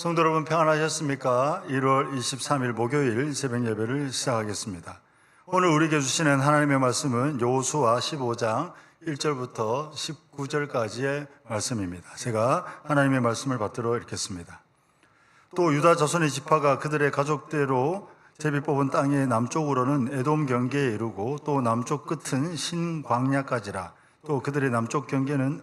성도 여러분 평안하셨습니까? 1월 23일 목요일 새벽 예배를 시작하겠습니다. 오늘 우리에게 주시는 하나님의 말씀은 여호수아 15장 1절부터 19절까지의 말씀입니다. 제가 하나님의 말씀을 받들어 읽겠습니다. 또 유다 자손의 지파가 그들의 가족대로 제비 뽑은 땅의 남쪽으로는 에돔 경계에 이르고 또 남쪽 끝은 신광야까지라 또 그들의 남쪽 경계는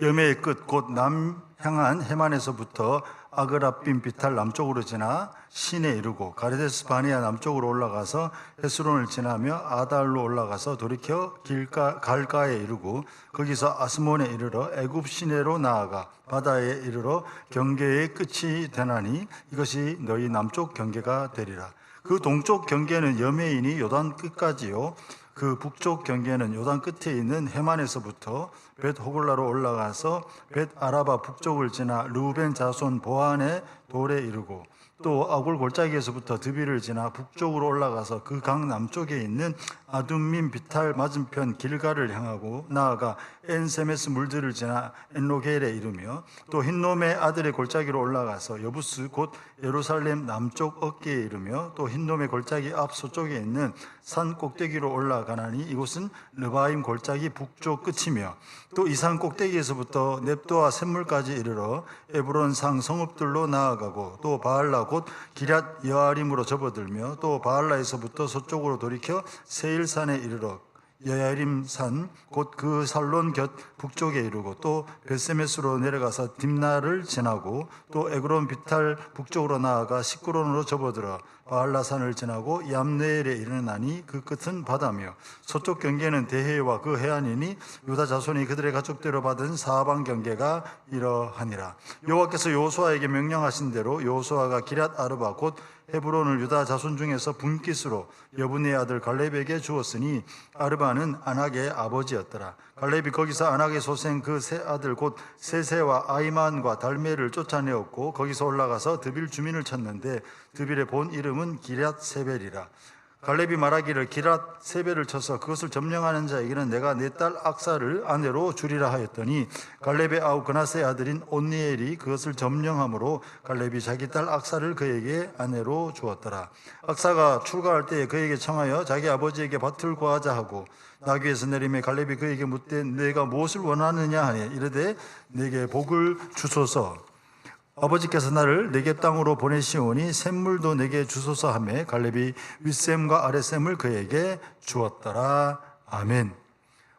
여매의 끝 곧 남향한 해만에서부터 아그라빔 비탈 남쪽으로 지나 신에 이르고 가르데스 바니아 남쪽으로 올라가서 헤스론을 지나며 아달로 올라가서 돌이켜 길가 갈가에 이르고 거기서 아스몬에 이르러 애굽 시내로 나아가 바다에 이르러 경계의 끝이 되나니 이것이 너희 남쪽 경계가 되리라. 그 동쪽 경계는 여매인이 요단 끝까지요 그 북쪽 경계는 요단 끝에 있는 해만에서부터 벳 호글라로 올라가서 벳 아라바 북쪽을 지나 루벤 자손 보안의 돌에 이르고 또 아굴 골짜기에서부터 드비를 지나 북쪽으로 올라가서 그 강 남쪽에 있는 아둠민 비탈 맞은편 길가를 향하고 나아가 엔세메스 물들을 지나 엔로겔에 이르며 또 흰놈의 아들의 골짜기로 올라가서 여부스 곧 예루살렘 남쪽 어깨에 이르며 또 흰놈의 골짜기 앞 서쪽에 있는 산 꼭대기로 올라가나니 이곳은 르바임 골짜기 북쪽 끝이며 또 이 산 꼭대기에서부터 넵도와 샘물까지 이르러 에브론 상 성읍들로 나아가고 또 바알라 곧 기랏 여아림으로 접어들며 또 바알라에서부터 서쪽으로 돌이켜 세일산에 이르러 여야림산 곧 그 살론 곁 북쪽에 이르고 또 베세메스로 내려가서 딥나를 지나고 또 에그론 비탈 북쪽으로 나아가 시끄론으로 접어들어 바알라산을 지나고 얌네엘에 이르나니 그 끝은 바다며 서쪽 경계는 대해와 그 해안이니 유다 자손이 그들의 가족대로 받은 사방 경계가 이러하니라 여호와께서 여호수아에게 명령하신 대로 여호수아가 기랏 아르바 곧 헤브론을 유다 자손 중에서 분깃으로 여분의 아들 갈렙에게 주었으니 아르바는 아낙의 아버지였더라. 갈렙이 거기서 아낙의 소생 그 세 아들 곧 세세와 아이만과 달메를 쫓아내었고 거기서 올라가서 드빌 주민을 쳤는데 드빌의 본 이름 은 기랏 세벨이라. 갈렙이 말하기를 기랏 세벨을 쳐서 그것을 점령하는 자에게는 내가 내 딸 악사를 아내로 주리라 하였더니 갈렙의 아우 그나스의 아들인 온니엘이 그것을 점령함으로 갈렙이 자기 딸 악사를 그에게 아내로 주었더라. 악사가 출가할 때에 그에게 청하여 자기 아버지에게 밭을 구하자 하고 나귀에서 내림에 갈렙이 그에게 묻되 내가 무엇을 원하느냐 하니 이르되 내게 복을 주소서 아버지께서 나를 내게 땅으로 보내시오니 샘물도 내게 주소서 하매 갈렙이 윗샘과 아랫샘을 그에게 주었더라. 아멘.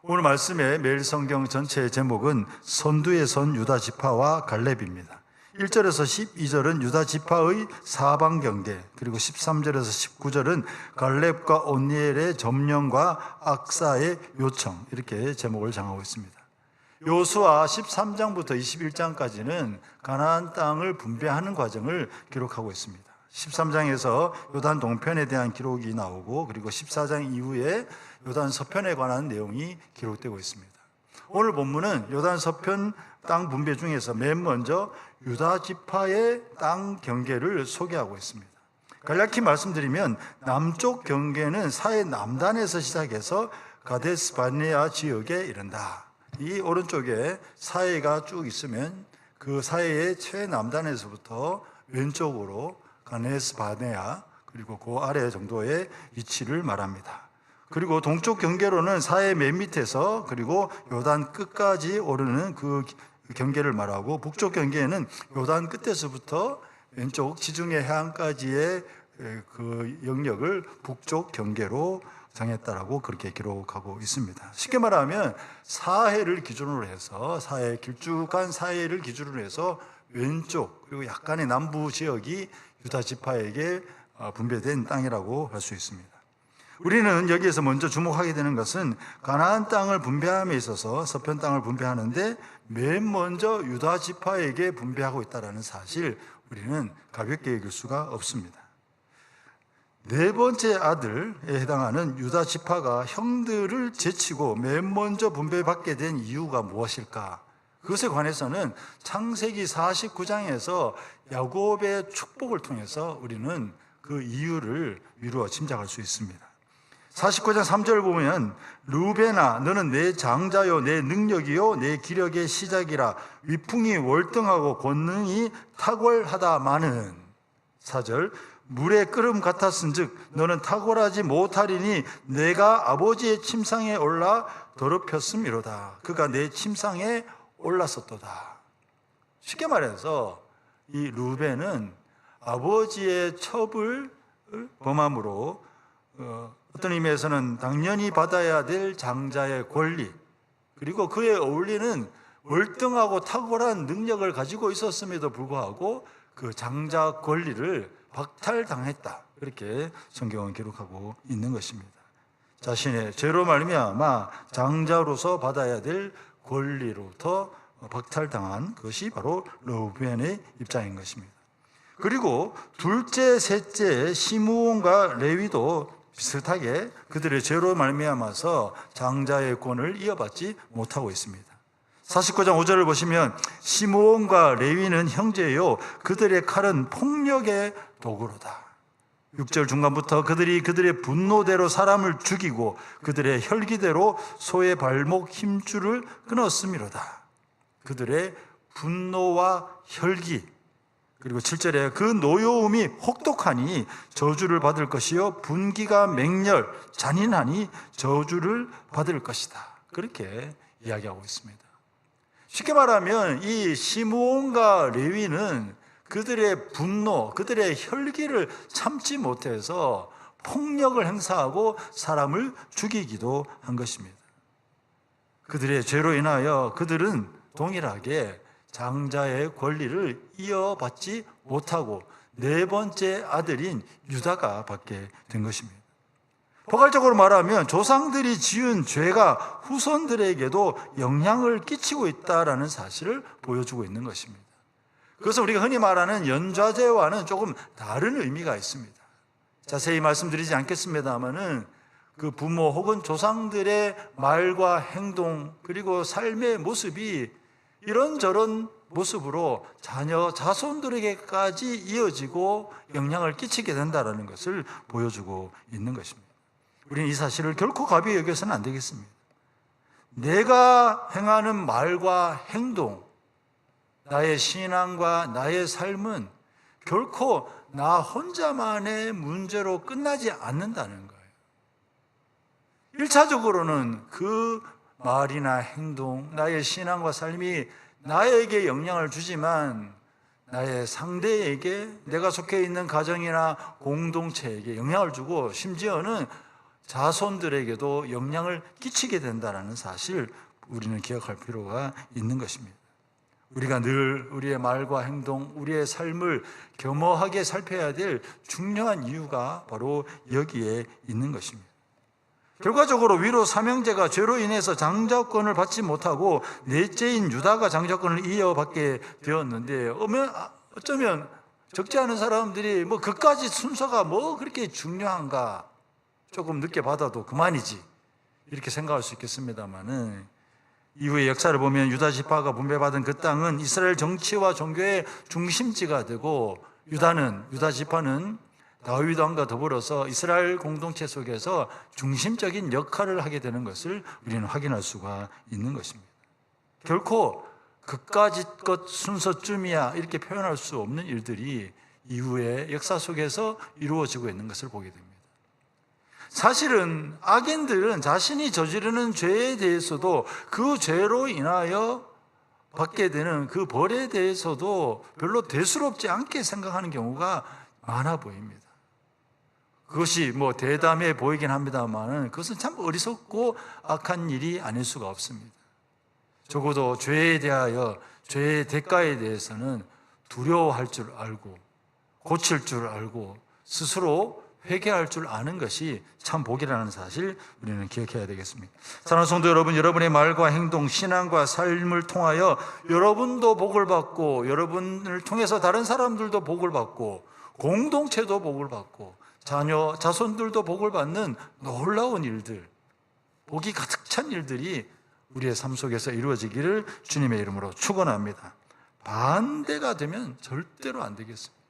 오늘 말씀의 매일 성경 전체의 제목은 선두의 선 유다 지파와 갈렙입니다. 1절에서 12절은 유다 지파의 사방 경계, 그리고 13절에서 19절은 갈렙과 온니엘의 점령과 악사의 요청 이렇게 제목을 정하고 있습니다. 요수아 13장부터 21장까지는 가나안 땅을 분배하는 과정을 기록하고 있습니다. 13장에서 요단 동편에 대한 기록이 나오고 그리고 14장 이후에 요단 서편에 관한 내용이 기록되고 있습니다. 오늘 본문은 요단 서편 땅 분배 중에서 맨 먼저 유다 지파의 땅 경계를 소개하고 있습니다. 간략히 말씀드리면 남쪽 경계는 사해 남단에서 시작해서 가데스 바네아 지역에 이른다. 이 오른쪽에 사해가 쭉 있으면 그 사해의 최남단에서부터 왼쪽으로 가네스 바네아 그리고 그 아래 정도의 위치를 말합니다. 그리고 동쪽 경계로는 사해 맨 밑에서 그리고 요단 끝까지 오르는 그 경계를 말하고 북쪽 경계에는 요단 끝에서부터 왼쪽 지중해 해안까지의 그 영역을 북쪽 경계로 정했다라고 그렇게 기록하고 있습니다. 쉽게 말하면 사해를 기준으로 해서 사해 길쭉한 사해를 기준으로 해서 왼쪽 그리고 약간의 남부 지역이 유다 지파에게 어, 분배된 땅이라고 할 수 있습니다. 우리는 여기에서 먼저 주목하게 되는 것은 가나안 땅을 분배함에 있어서 서편 땅을 분배하는데 맨 먼저 유다 지파에게 분배하고 있다라는 사실 우리는 가볍게 여길 수가 없습니다. 네 번째 아들에 해당하는 유다 지파가 형들을 제치고 맨 먼저 분배받게 된 이유가 무엇일까? 그것에 관해서는 창세기 49장에서 야곱의 축복을 통해서 우리는 그 이유를 미루어 짐작할 수 있습니다. 49장 3절 보면 루베나 너는 내 장자요 내 능력이요 내 기력의 시작이라 위풍이 월등하고 권능이 탁월하다마는 4절 물의 끓음 같았은즉 너는 탁월하지 못하리니 내가 아버지의 침상에 올라 더럽혔음이로다. 그가 내 침상에 올랐었도다. 쉽게 말해서 이 루벤은 아버지의 첩을 범함으로 어, 어떤 의미에서는 당연히 받아야 될 장자의 권리 그리고 그에 어울리는 월등하고 탁월한 능력을 가지고 있었음에도 불구하고 그 장자 권리를 박탈당했다 그렇게 성경은 기록하고 있는 것입니다. 자신의 죄로 말미암아 장자로서 받아야 될 권리로부터 박탈당한 것이 바로 로벤의 입장인 것입니다. 그리고 둘째, 셋째 시므온과 레위도 비슷하게 그들의 죄로 말미암아서 장자의 권을 이어받지 못하고 있습니다. 49장 5절을 보시면 시므온과 레위는 형제요 그들의 칼은 폭력의 도구로다. 6절 중간부터 그들이 그들의 분노대로 사람을 죽이고 그들의 혈기대로 소의 발목 힘줄을 끊었음이로다. 그들의 분노와 혈기 그리고 7절에 그 노여움이 혹독하니 저주를 받을 것이요 분기가 맹렬 잔인하니 저주를 받을 것이다. 그렇게 이야기하고 있습니다. 쉽게 말하면 이 시므온과 레위는 그들의 분노, 그들의 혈기를 참지 못해서 폭력을 행사하고 사람을 죽이기도 한 것입니다. 그들의 죄로 인하여 그들은 동일하게 장자의 권리를 이어받지 못하고 네 번째 아들인 유다가 받게 된 것입니다. 포괄적으로 말하면 조상들이 지은 죄가 후손들에게도 영향을 끼치고 있다라는 사실을 보여주고 있는 것입니다. 그래서 우리가 흔히 말하는 연좌제와는 조금 다른 의미가 있습니다. 자세히 말씀드리지 않겠습니다만은 그 부모 혹은 조상들의 말과 행동 그리고 삶의 모습이 이런저런 모습으로 자녀 자손들에게까지 이어지고 영향을 끼치게 된다는 것을 보여주고 있는 것입니다. 우리는 이 사실을 결코 가벼이 여겨서는 안 되겠습니다. 내가 행하는 말과 행동, 나의 신앙과 나의 삶은 결코 나 혼자만의 문제로 끝나지 않는다는 거예요. 1차적으로는 그 말이나 행동, 나의 신앙과 삶이 나에게 영향을 주지만 나의 상대에게 내가 속해 있는 가정이나 공동체에게 영향을 주고 심지어는 자손들에게도 영향을 끼치게 된다는 사실 우리는 기억할 필요가 있는 것입니다. 우리가 늘 우리의 말과 행동, 우리의 삶을 겸허하게 살펴야 될 중요한 이유가 바로 여기에 있는 것입니다. 결과적으로 위로 삼형제가 죄로 인해서 장자권을 받지 못하고 넷째인 유다가 장자권을 이어받게 되었는데 어쩌면 적지 않은 사람들이 뭐 그까지 순서가 뭐 그렇게 중요한가 조금 늦게 받아도 그만이지 이렇게 생각할 수 있겠습니다만은 이후의 역사를 보면 유다 지파가 분배받은 그 땅은 이스라엘 정치와 종교의 중심지가 되고 유다는 유다 지파는 다윗 왕과 더불어서 이스라엘 공동체 속에서 중심적인 역할을 하게 되는 것을 우리는 확인할 수가 있는 것입니다. 결코 그까짓 것 순서쯤이야 이렇게 표현할 수 없는 일들이 이후의 역사 속에서 이루어지고 있는 것을 보게 됩니다. 사실은 악인들은 자신이 저지르는 죄에 대해서도 그 죄로 인하여 받게 되는 그 벌에 대해서도 별로 대수롭지 않게 생각하는 경우가 많아 보입니다. 그것이 뭐 대담해 보이긴 합니다만 그것은 참 어리석고 악한 일이 아닐 수가 없습니다. 적어도 죄에 대하여 죄의 대가에 대해서는 두려워할 줄 알고 고칠 줄 알고 스스로 회개할 줄 아는 것이 참 복이라는 사실 우리는 기억해야 되겠습니다. 사랑하는 성도 여러분, 여러분의 말과 행동, 신앙과 삶을 통하여 여러분도 복을 받고 여러분을 통해서 다른 사람들도 복을 받고 공동체도 복을 받고 자녀, 자손들도 복을 받는 놀라운 일들, 복이 가득 찬 일들이 우리의 삶 속에서 이루어지기를 주님의 이름으로 축원합니다. 반대가 되면 절대로 안 되겠습니다.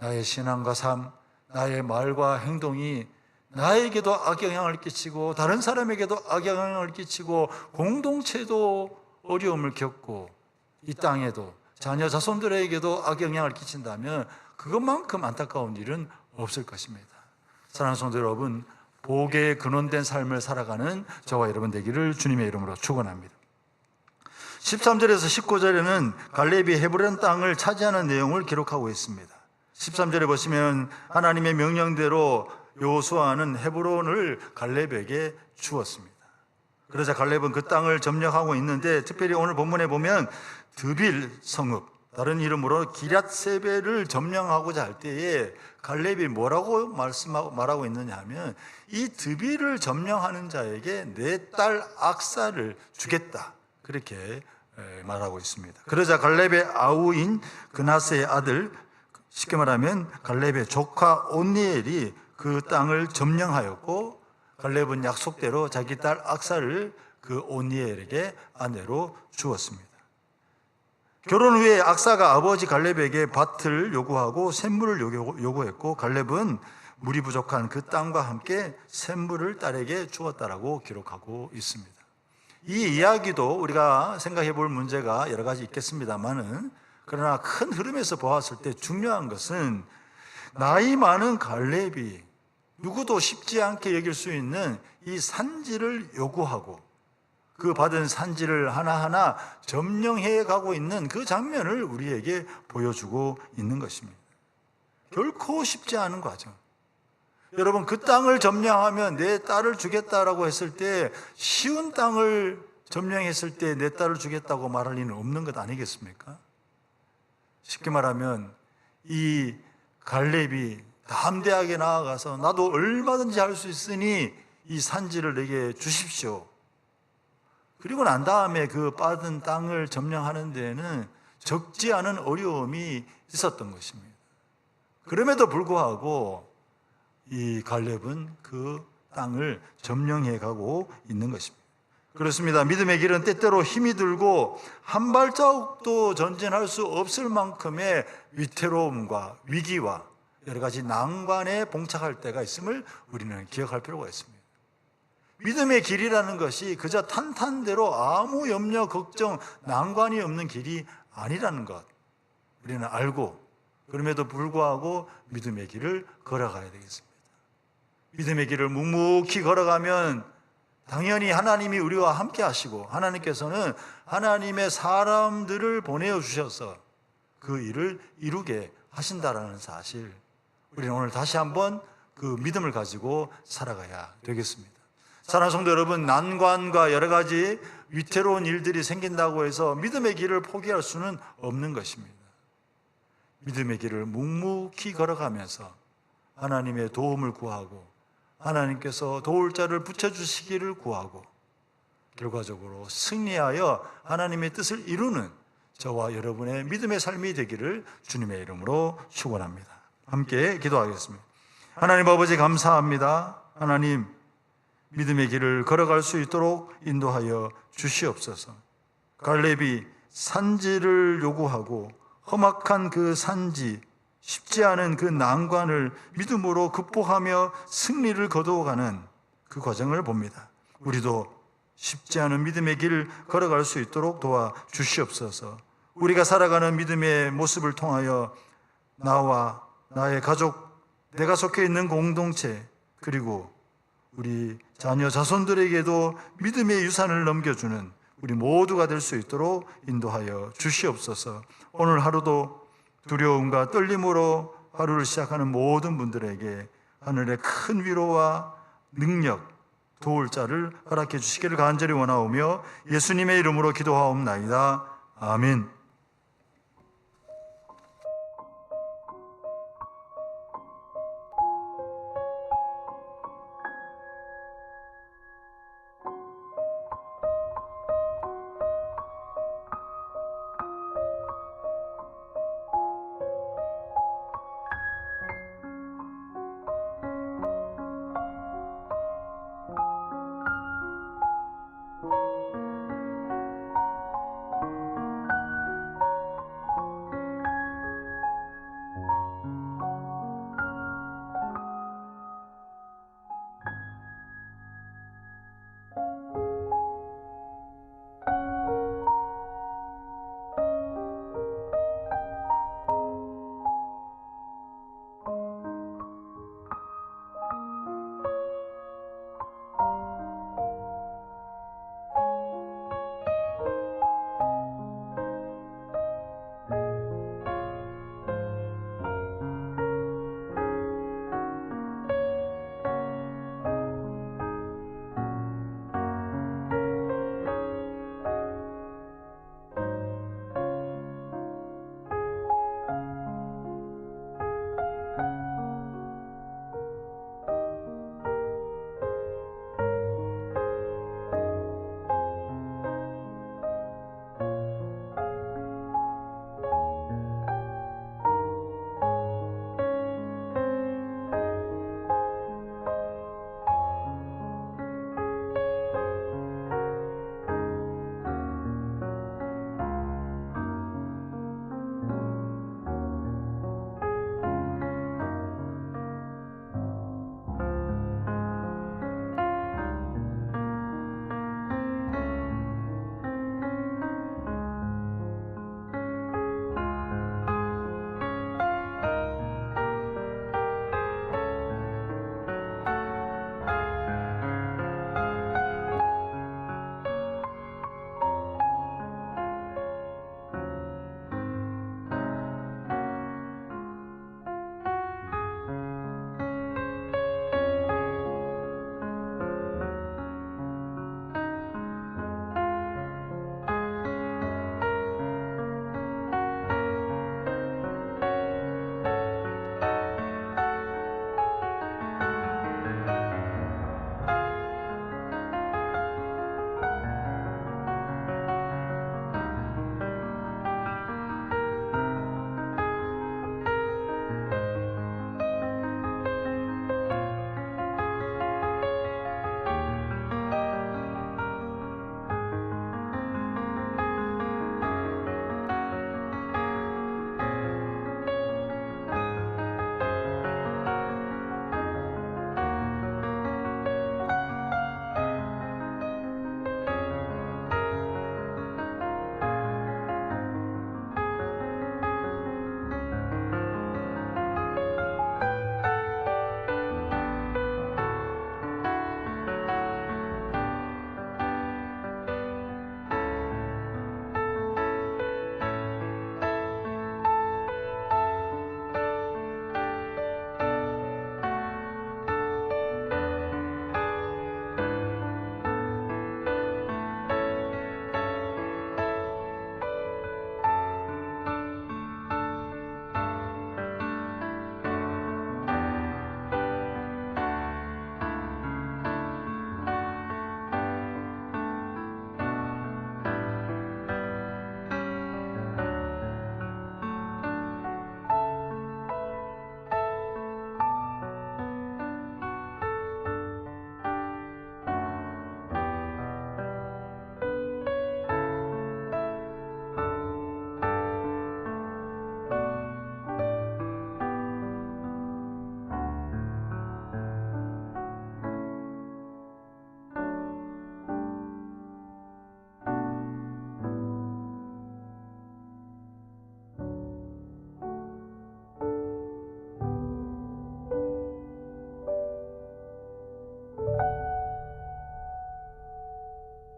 나의 신앙과 삶, 나의 말과 행동이 나에게도 악영향을 끼치고 다른 사람에게도 악영향을 끼치고 공동체도 어려움을 겪고 이 땅에도 자녀 자손들에게도 악영향을 끼친다면 그것만큼 안타까운 일은 없을 것입니다. 사랑하는 성도 여러분, 복에 근원된 삶을 살아가는 저와 여러분 되기를 주님의 이름으로 축원합니다. 13절에서 19절에는 갈렙이 헤브론 땅을 차지하는 내용을 기록하고 있습니다. 13절에 보시면 하나님의 명령대로 요수아는 헤브론을 갈렙에게 주었습니다. 그러자 갈렙은 그 땅을 점령하고 있는데 특별히 오늘 본문에 보면 드빌 성읍 다른 이름으로 기랏 세베를 점령하고자 할 때에 갈렙이 뭐라고 말씀하고 말하고 있느냐 하면 이 드빌을 점령하는 자에게 내 딸 악사를 주겠다. 그렇게 말하고 있습니다. 그러자 갈렙의 아우인 그나스의 아들 쉽게 말하면 갈렙의 조카 온니엘이 그 땅을 점령하였고 갈렙은 약속대로 자기 딸 악사를 그 온니엘에게 아내로 주었습니다. 결혼 후에 악사가 아버지 갈렙에게 밭을 요구하고 샘물을 요구했고 갈렙은 물이 부족한 그 땅과 함께 샘물을 딸에게 주었다라고 기록하고 있습니다. 이 이야기도 우리가 생각해 볼 문제가 여러 가지 있겠습니다만은 그러나 큰 흐름에서 보았을 때 중요한 것은 나이 많은 갈렙이 누구도 쉽지 않게 여길 수 있는 이 산지를 요구하고 그 받은 산지를 하나하나 점령해 가고 있는 그 장면을 우리에게 보여주고 있는 것입니다. 결코 쉽지 않은 과정. 여러분, 그 땅을 점령하면 내 딸을 주겠다라고 했을 때 쉬운 땅을 점령했을 때 내 딸을 주겠다고 말할 리는 없는 것 아니겠습니까? 쉽게 말하면 이 갈렙이 담대하게 나아가서 나도 얼마든지 할 수 있으니 이 산지를 내게 주십시오. 그리고 난 다음에 그 받은 땅을 점령하는 데에는 적지 않은 어려움이 있었던 것입니다. 그럼에도 불구하고 이 갈렙은 그 땅을 점령해 가고 있는 것입니다. 그렇습니다. 믿음의 길은 때때로 힘이 들고 한 발자국도 전진할 수 없을 만큼의 위태로움과 위기와 여러 가지 난관에 봉착할 때가 있음을 우리는 기억할 필요가 있습니다. 믿음의 길이라는 것이 그저 탄탄대로 아무 염려, 걱정, 난관이 없는 길이 아니라는 것 우리는 알고 그럼에도 불구하고 믿음의 길을 걸어가야 되겠습니다. 믿음의 길을 묵묵히 걸어가면 당연히 하나님이 우리와 함께 하시고 하나님께서는 하나님의 사람들을 보내어 주셔서 그 일을 이루게 하신다라는 사실 우리는 오늘 다시 한번 그 믿음을 가지고 살아가야 되겠습니다. 사랑하는 성도 여러분, 난관과 여러 가지 위태로운 일들이 생긴다고 해서 믿음의 길을 포기할 수는 없는 것입니다. 믿음의 길을 묵묵히 걸어가면서 하나님의 도움을 구하고 하나님께서 도울 자를 붙여주시기를 구하고 결과적으로 승리하여 하나님의 뜻을 이루는 저와 여러분의 믿음의 삶이 되기를 주님의 이름으로 축원합니다. 함께 기도하겠습니다. 하나님 아버지 감사합니다. 하나님 믿음의 길을 걸어갈 수 있도록 인도하여 주시옵소서. 갈렙이 산지를 요구하고 험악한 그 산지, 쉽지 않은 그 난관을 믿음으로 극복하며 승리를 거두어가는 그 과정을 봅니다. 우리도 쉽지 않은 믿음의 길을 걸어갈 수 있도록 도와 주시옵소서. 우리가 살아가는 믿음의 모습을 통하여 나와 나의 가족, 내가 속해 있는 공동체, 그리고 우리 자녀 자손들에게도 믿음의 유산을 넘겨주는 우리 모두가 될 수 있도록 인도하여 주시옵소서. 오늘 하루도 두려움과 떨림으로 하루를 시작하는 모든 분들에게 하늘의 큰 위로와 능력, 도울 자를 허락해 주시기를 간절히 원하오며 예수님의 이름으로 기도하옵나이다. 아멘.